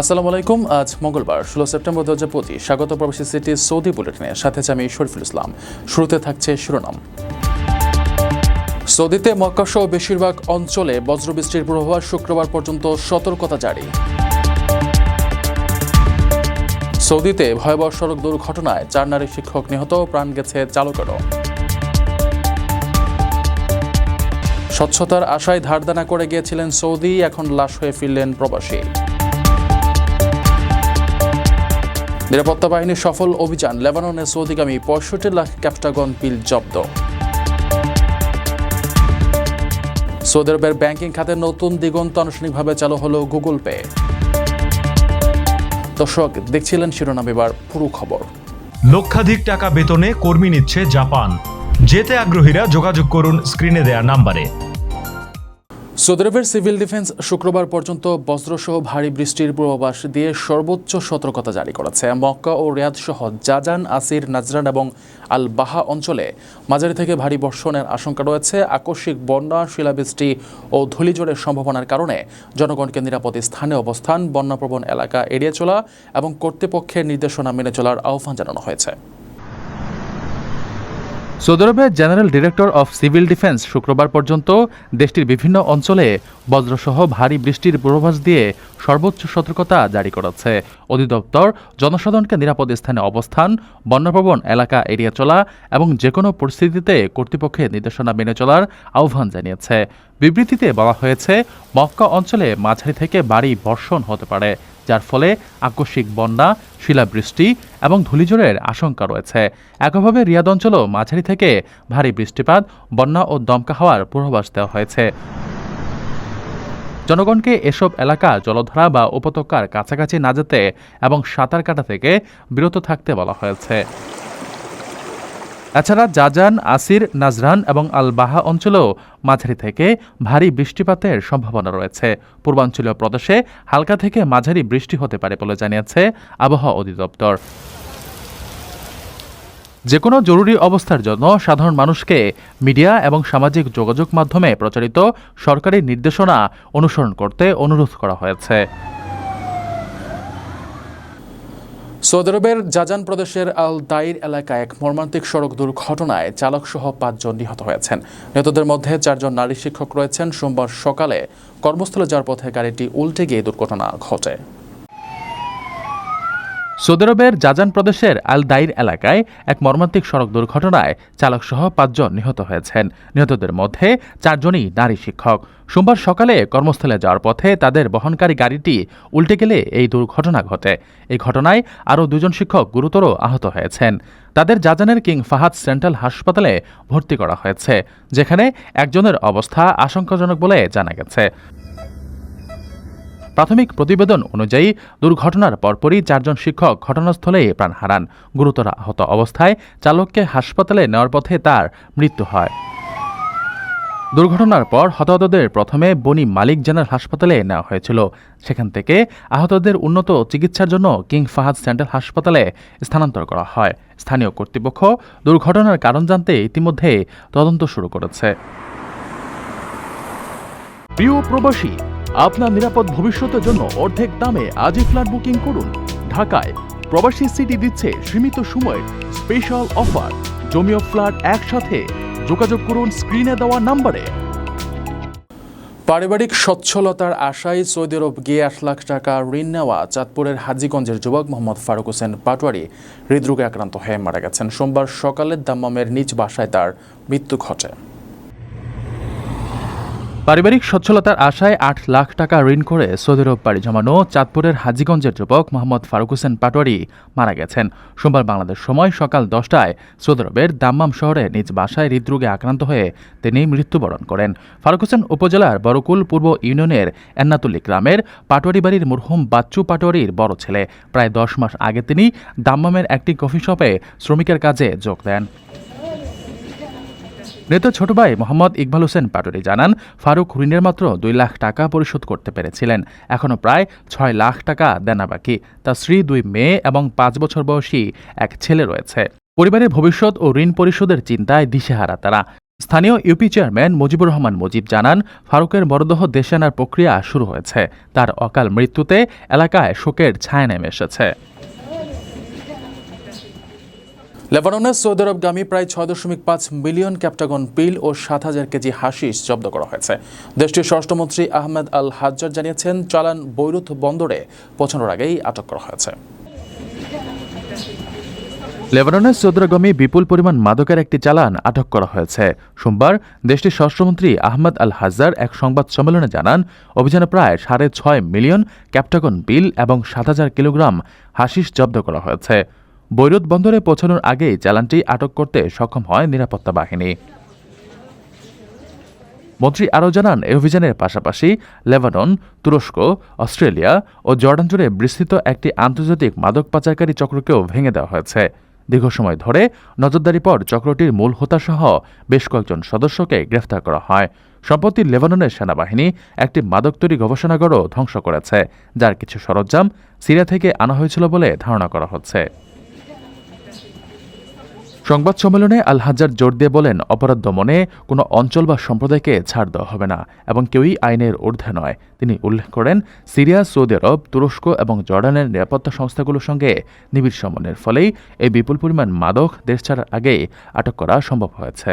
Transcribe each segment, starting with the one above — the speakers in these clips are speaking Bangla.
আসসালামু আলাইকুম, আজ মঙ্গলবার, ষোলো সেপ্টেম্বর দু হাজার পঁচিশ। স্বাগত প্রবাসী সিটি সৌদি বুলেটিনে, সাথে আমি শরীফুল ইসলাম। শুরুতে থাকছে শিরোনাম। সৌদিতে মক্কাসহ বেশিরভাগ অঞ্চলে বজ্রবৃষ্টির পূর্বাভাস শুক্রবার পর্যন্ত সতর্কতা জারি। সৌদিতে ভয়াবহ সড়ক দুর্ঘটনায় চার নারী শিক্ষক নিহত, প্রাণ গেছে চালকেরও। স্বচ্ছতার আশায় ধারদানা করে গিয়েছিলেন সৌদি, এখন লাশ হয়ে ফিরলেন প্রবাসী। নিরাপত্তা বাহিনীর সফল অভিযান লেবাননে সৌদিগামী পঁয়ষট্টি লাখ ক্যাপটাগন পিল জব্দ। সৌদি আরবের ব্যাংকিং খাতে নতুন দিগন্ত আনুষ্ঠানিকভাবে চালু হলো গুগল পে। দর্শক, দেখছিলেন শিরোনাম এবার, পুরো খবর। লক্ষাধিক টাকা বেতনে কর্মী নিচ্ছে জাপান। যেতে আগ্রহীরা যোগাযোগ করুন স্ক্রিনে দেয়া নাম্বারে। সৌদি আরবের সিভিল ডিফেন্স শুক্রবার পর্যন্ত বজ্রসহ ভারী বৃষ্টির পূর্বাভাস দিয়ে সর্বোচ্চ সতর্কতা জারি করেছে। মক্কা ও রিয়াদ সহ জাজান, আসির, নাজরান এবং আল বাহা অঞ্চলে মাঝারি থেকে ভারী বর্ষণের আশঙ্কা রয়েছে। আকস্মিক বন্যা, শিলাবৃষ্টি ও ধূলিঝড়ের সম্ভাবনার কারণে জনগণকে নিরাপদ স্থানে অবস্থান, বন্যাপ্রবণ এলাকা এড়িয়ে চলা এবং কর্তৃপক্ষের নির্দেশনা মেনে চলার আহ্বান জানানো হয়েছে। সৌদি আরবের general director of civil defence শুক্রবার পর্যন্ত দেশটির বিভিন্ন অঞ্চলে বজ্রসহ ভারী বৃষ্টির পূর্বাভাস দিয়ে সর্বোচ্চ সতর্কতা জারি করেছে। অধিদপ্তর জনসাধারণকে নিরাপদ স্থানে অবস্থান বন্যাপ্রবণ এলাকা এড়িয়ে চলা এবং যে কোনো পরিস্থিতিতে কর্তৃপক্ষের নির্দেশনা মেনে চলার আহ্বান জানিয়েছে। বিবৃতিতে বলা হয়েছে, মক্কা অঞ্চলে মাঝারি থেকে বাড়ি বর্ষণ হতে পারে। যার ফলে আকস্মিক বন্যা, শিলাবৃষ্টি এবং ধুলিঝড়ের আশঙ্কা রয়েছে। একইভাবে রিয়াদ অঞ্চলও মাঝারি থেকে ভারী বৃষ্টিপাত, বন্যা ও দমকা হওয়ার পূর্বাভাস দেওয়া হয়েছে। জনগণকে এসব এলাকা, জলধারা বা উপত্যকার কাছাকাছি না যেতে এবং সাঁতার কাটা থেকে বিরত থাকতে বলা হয়েছে। এছাড়া জাজান, আসির, নাজরান এবং আল বাহা অঞ্চলেও মাঝারি থেকে ভারী বৃষ্টিপাতের সম্ভাবনা রয়েছে। পূর্বাঞ্চলীয় প্রদেশে হালকা থেকে মাঝারি বৃষ্টি হতে পারে বলে জানিয়েছে আবহাওয়া অধিদপ্তর। যে কোনো জরুরি অবস্থার জন্য সাধারণ মানুষকে মিডিয়া এবং সামাজিক যোগাযোগ মাধ্যমে প্রচারিত সরকারি নির্দেশনা অনুসরণ করতে অনুরোধ করা হয়েছে। সৌদি আরবের জাজান প্রদেশের আল দাইর এলাকায় এক মর্মান্তিক সড়ক দুর্ঘটনায় চালকসহ পাঁচজন নিহত হয়েছেন। নিহতদের মধ্যে চারজন নারী শিক্ষক রয়েছেন। সোমবার সকালে কর্মস্থলে যাওয়ার পথে গাড়িটি উল্টে গিয়ে দুর্ঘটনা ঘটে। সৌদি আরবের জাজান প্রদেশের আল দাইর এলাকায় এক মর্মান্তিক সড়ক দুর্ঘটনায় চালকসহ পাঁচজন নিহত হয়েছেন। নিহতদের মধ্যে চারজনই নারী শিক্ষক। সোমবার সকালে কর্মস্থলে যাওয়ার পথে তাদের বহনকারী গাড়িটি উল্টে গেলে এই দুর্ঘটনা ঘটে। এই ঘটনায় আরও দুজন শিক্ষক গুরুতর আহত হয়েছেন। তাদের জাজানের কিং ফাহাদ সেন্ট্রাল হাসপাতালে ভর্তি করা হয়েছে, যেখানে একজনের অবস্থা আশঙ্কাজনক বলে জানা গেছে। প্রাথমিক প্রতিবেদন অনুযায়ী, দুর্ঘটনার পরপরই চারজন শিক্ষক ঘটনাস্থলেই প্রাণ হারান। গুরুতর আহত অবস্থায় চালককে হাসপাতালে নেওয়ার পথে তার মৃত্যু হয়। দুর্ঘটনার পর হতাহতদের প্রথমে বনি মালিক জেনারেল হাসপাতালে নেওয়া হয়েছিল। সেখান থেকে আহতদের উন্নত চিকিৎসার জন্য কিং ফাহাদ সেন্ট্রাল হাসপাতালে স্থানান্তর করা হয়। স্থানীয় কর্তৃপক্ষ দুর্ঘটনার কারণ জানতে ইতিমধ্যে তদন্ত শুরু করেছে। প্রিয় প্রবাসী আপনার নিরাপদ ভবিষ্যতের জন্য অর্ধেক দামে আজই ফ্ল্যাট বুকিং করুন। ঢাকায় প্রবাসী সিটি দিচ্ছে সীমিত সময়ের স্পেশাল অফার। জমিও ফ্ল্যাট একসাথে। যোগাযোগ করুন স্ক্রিনে দেওয়া নাম্বারে। পারিবারিক সচ্ছলতার আশায় সৌদি আরব গিয়ে আট লাখ টাকা ঋণ নেওয়া চাঁদপুরের হাজীগঞ্জের যুবক মোহাম্মদ ফারুক হোসেন পাটোয়ারি হৃদরোগে আক্রান্ত হয়ে মারা গেছেন। সোমবার সকালে দাম্মামের নিজ বাসায় তার মৃত্যু ঘটে। পারিবারিক সচ্ছলতার আশায় আট লাখ টাকা ঋণ করে সৌদি আরব পাড়ি জমানো চাঁদপুরের হাজীগঞ্জের যুবক মোহাম্মদ ফারুক হোসেন পাটোয়ারি মারা গেছেন। সোমবার বাংলাদেশ সময় সকাল দশটায় সৌদি আরবের দাম্মাম শহরে নিজ বাসায় হৃদরোগে আক্রান্ত হয়ে তিনি মৃত্যুবরণ করেন। ফারুক হোসেন উপজেলার বরকুল পূর্ব ইউনিয়নের এন্নাতুল্লি গ্রামের পাটোয়ারি বাড়ির মরহুম বাচ্চু পাটোয়ারির বড় ছেলে। প্রায় দশ মাস আগে তিনি দাম্মামের একটি কফি শপে শ্রমিকের কাজে যোগ দেন। নেতা ছোট ভাই মোহাম্মদ ইকবাল হোসেন পাটোয়ারি জানান, ফারুক ঋণের মাত্র দুই লাখ টাকা পরিশোধ করতে পেরেছিলেন। এখনও প্রায় ছয় লাখ টাকা দেনা বাকি তার স্ত্রী, দুই মেয়ে এবং পাঁচ বছর বয়সী এক ছেলে রয়েছে। পরিবারের ভবিষ্যৎ ও ঋণ পরিশোধের চিন্তায় দিশেহারা তারা। স্থানীয় ইউপি চেয়ারম্যান মুজিবুর রহমান মুজিব জানান, ফারুকের মরদেহ দেশে আনার প্রক্রিয়া শুরু হয়েছে। তার অকাল মৃত্যুতে এলাকায় শোকের ছায়া নেমে এসেছে। লেবাননের সৌদি আরবগামী প্রায় ছয় দশমিক পাঁচ মিলিয়ন ক্যাপটাগন পিল ও সাত হাজার কেজি হাশিস জব্দ করা হয়েছে। দেশটির স্বরাষ্ট্রমন্ত্রী আহমেদ আল হাজ্জার জানিয়েছেন, চালান বৈরুত বন্দরে পৌঁছানোর আগেই আটক করা হয়েছে। লেবাননের সৌদরাগমী বিপুল পরিমাণ মাদকের একটি চালান আটক করা হয়েছে। সোমবার দেশটির স্বরাষ্ট্রমন্ত্রী আহমদ আল হাজার এক সংবাদ সম্মেলনে জানান, অভিযানে প্রায় সাড়ে ছয় মিলিয়ন ক্যাপটাগন বিল এবং সাত হাজার কিলোগ্রাম হাসিস জব্দ করা হয়েছে। বৈরুত বন্দরে পৌঁছানোর আগেই চালানটি আটক করতে সক্ষম হয় নিরাপত্তা বাহিনী। মন্ত্রী আরও জানান এই অভিযানের পাশাপাশি লেবানন, তুরস্ক, অস্ট্রেলিয়া ও জর্ডান জুড়ে বিস্তৃত একটি আন্তর্জাতিক মাদক পাচারকারী চক্রকেও ভেঙে দেওয়া হয়েছে। দীর্ঘ সময় ধরে নজরদারি পর চক্রটির মূল হোতাসহ বেশ কয়েকজন সদস্যকে গ্রেফতার করা হয়। সম্প্রতি লেবাননের সেনাবাহিনী একটি মাদক তৈরি গবেষণাগারও ধ্বংস করেছে, যার কিছু সরঞ্জাম সিরিয়া থেকে আনা হয়েছিল বলে ধারণা করা হচ্ছে। সংবাদ সম্মেলনে আল জোর দিয়ে বলেন, অপরাধ দমনে কোনো অঞ্চল বা সম্প্রদায়কে ছাড় দেওয়া হবে না এবং কেউই আইনের ঊর্ধ্বে নয়। তিনি উল্লেখ করেন, সিরিয়া, সৌদি আরব, তুরস্ক এবং জর্ডানের নিরাপত্তা সংস্থাগুলোর সঙ্গে নিবিড় সমন্বয়ের ফলেই এই বিপুল পরিমাণ মাদক দেশ ছাড়ার আগেই আটক করা সম্ভব হয়েছে।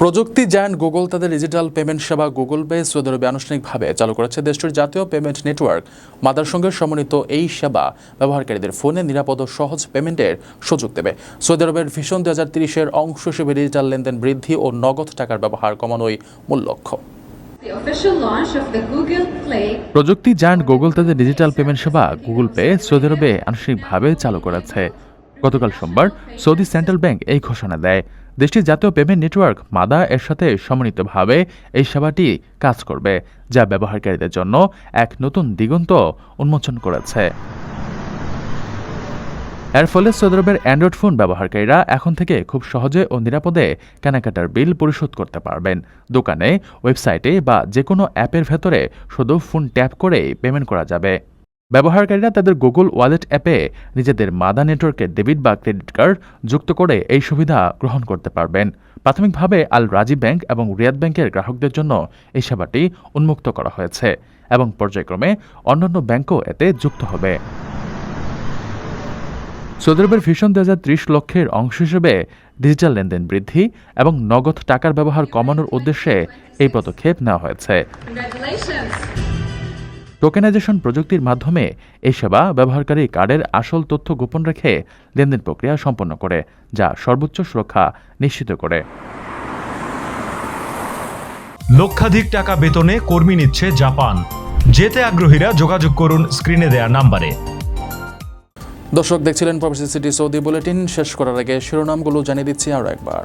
প্রযুক্তি জায়ান্ট গুগল তাদের ডিজিটাল পেমেন্ট সেবা গুগল পে সৌদি আরবে আনুষ্ঠানিকভাবে চালু করেছে দেশটির জাতীয় পেমেন্ট নেটওয়ার্ক মাদার সঙ্গে সমন্বিত এই সেবা ব্যবহারকারীদের ফোনে নিরাপদ ও সহজ পেমেন্টের সুযোগ দেবে। সৌদি আরবের ভিশন দু হাজার তিরিশের অংশ হিসেবে ডিজিটাল লেনদেন বৃদ্ধি ও নগদ টাকার ব্যবহার কমানোই মূল লক্ষ্য। প্রযুক্তি জায়ান্ট গুগল তাদের ডিজিটাল পেমেন্ট সেবা গুগল পে সৌদি আরবে আনুষ্ঠানিকভাবে চালু করেছে। গতকাল সোমবার সৌদি সেন্ট্রাল ব্যাংক এই ঘোষণা দেয়। দেশটির জাতীয় পেমেন্ট নেটওয়ার্ক মাদা এর সাথে সমন্বিতভাবে এই সেবাটি কাজ করবে, যা ব্যবহারকারীদের জন্য এক নতুন দিগন্ত উন্মোচন করেছে। এর ফলে সৌদি আরবের অ্যান্ড্রয়েড ফোন ব্যবহারকারীরা এখন থেকে খুব সহজে ও নিরাপদে কেনাকাটার বিল পরিশোধ করতে পারবেন। দোকানে, ওয়েবসাইটে বা যে কোনো অ্যাপের ভেতরে শুধু ফোন ট্যাপ করেই পেমেন্ট করা যাবে। ব্যবহারকারীরা তাদের গুগল ওয়ালেট অ্যাপে নিজেদের মাদা নেটওয়ার্কের ডেবিট বা ক্রেডিট কার্ড যুক্ত করে এই সুবিধা গ্রহণ করতে পারবেন। প্রাথমিকভাবে আল রাজি ব্যাংক এবং রিয়াদ ব্যাংকের গ্রাহকদের জন্য এই সেবাটি উন্মুক্ত করা হয়েছে এবং পর্যায়ক্রমে অন্যান্য ব্যাংকও এতে যুক্ত হবে। সৌদি আরবের ভিশন দু হাজার ত্রিশ লক্ষ্যের অংশ হিসেবে ডিজিটাল লেনদেন বৃদ্ধি এবং নগদ টাকার ব্যবহার কমানোর উদ্দেশ্যে এই পদক্ষেপ নেওয়া হয়েছে! টোকেনাইজেশন প্রযুক্তির মাধ্যমে এই সেবা ব্যবহারকারী কার্ডের আসল তথ্য গোপন রেখে লেনদেন প্রক্রিয়া সম্পন্ন করে যা সর্বোচ্চ সুরক্ষা নিশ্চিত করে। লক্ষাধিক টাকা বেতনে কর্মী নিচ্ছে জাপান। যেতে আগ্রহীরা যোগাযোগ করুন স্ক্রিনে দেয়া নাম্বারে। দর্শক দেখছিলেন প্রবাসী সিটি সৌদি বুলেটিন। শেষ করার আগে শিরোনামগুলো জানিয়ে দিচ্ছি আরও একবার।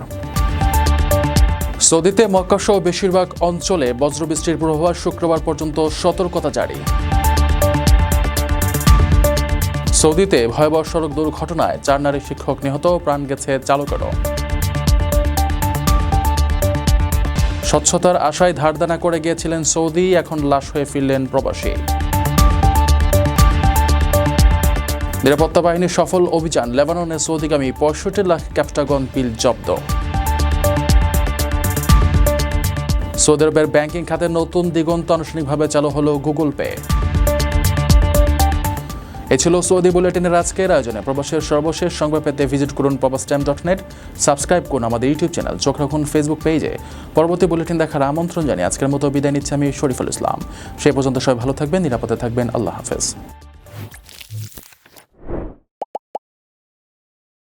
সৌদিতে মক্কাসহ বেশিরভাগ অঞ্চলে বজ্রবৃষ্টির পূর্বাভাস শুক্রবার পর্যন্ত সতর্কতা জারি। সৌদিতে ভয়াবহ সড়ক দুর্ঘটনায় চার নারী শিক্ষক নিহত, প্রাণ গেছে চালকেরও। স্বচ্ছতার আশায় ধারদানা করে গিয়েছিলেন সৌদি, এখন লাশ হয়ে ফিরলেন প্রবাসী। নিরাপত্তা বাহিনীর সফল অভিযান লেবাননে সৌদিগামী পঁয়ষট্টি লাখ ক্যাপটাগন পিল জব্দ। সৌদি আরবের ব্যাংকিং খাতে নতুন দিগন্ত আনুষ্ঠানিকভাবে চালু হলো গুগল পে। এ ছিল সৌদি বুলেটিনের আজকের আয়োজনে। প্রবাসের সর্বশেষ সংবাদ পেতে ভিজিট করুন প্রবাস টাইম ডট নেট। সাবস্ক্রাইব করুন আমাদের ইউটিউব চ্যানেল। চোখ রাখুন ফেসবুক পেজে। পরবর্তী বুলেটিন দেখার আমন্ত্রণ জানিয়ে আজকের মতো বিদায় নিচ্ছি আমি শরীফুল ইসলাম। সেই পর্যন্ত সবাই ভালো থাকবেন, নিরাপদে থাকবেন। আল্লাহ হাফেজ।